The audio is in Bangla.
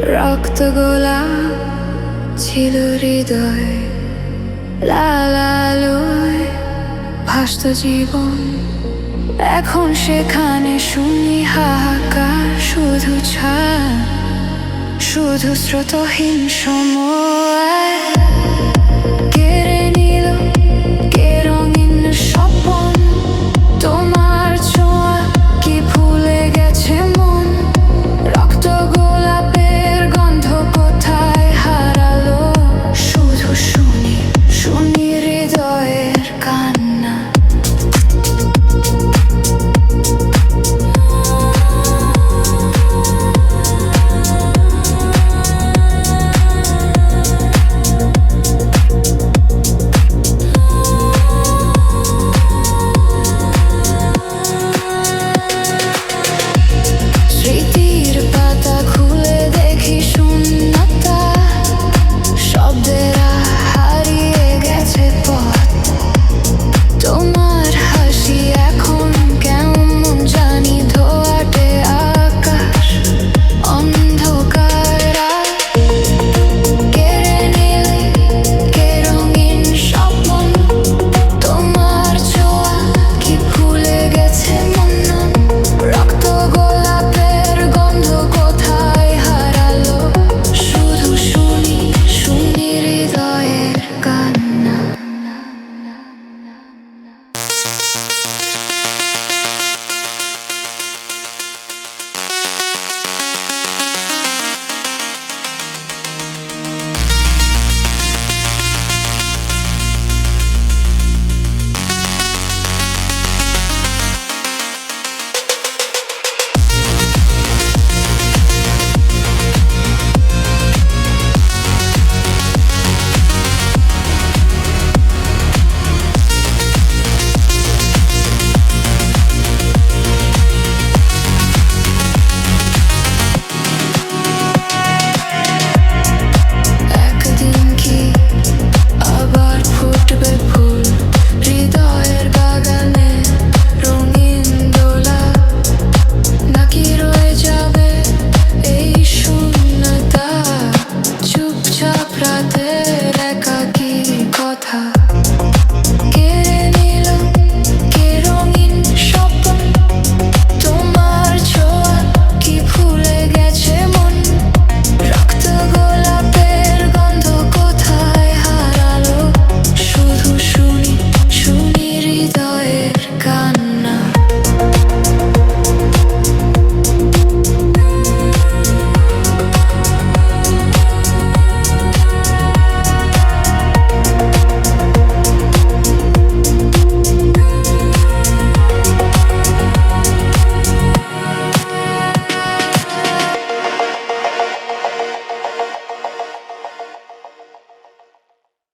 রক্ত গোলা ছিল হৃদয়, লাল আলোয় ভাসত জীবন। এখন সেখানে শুনি হাহাকার, শুধু ছা শুধু স্রোতহীন সময়।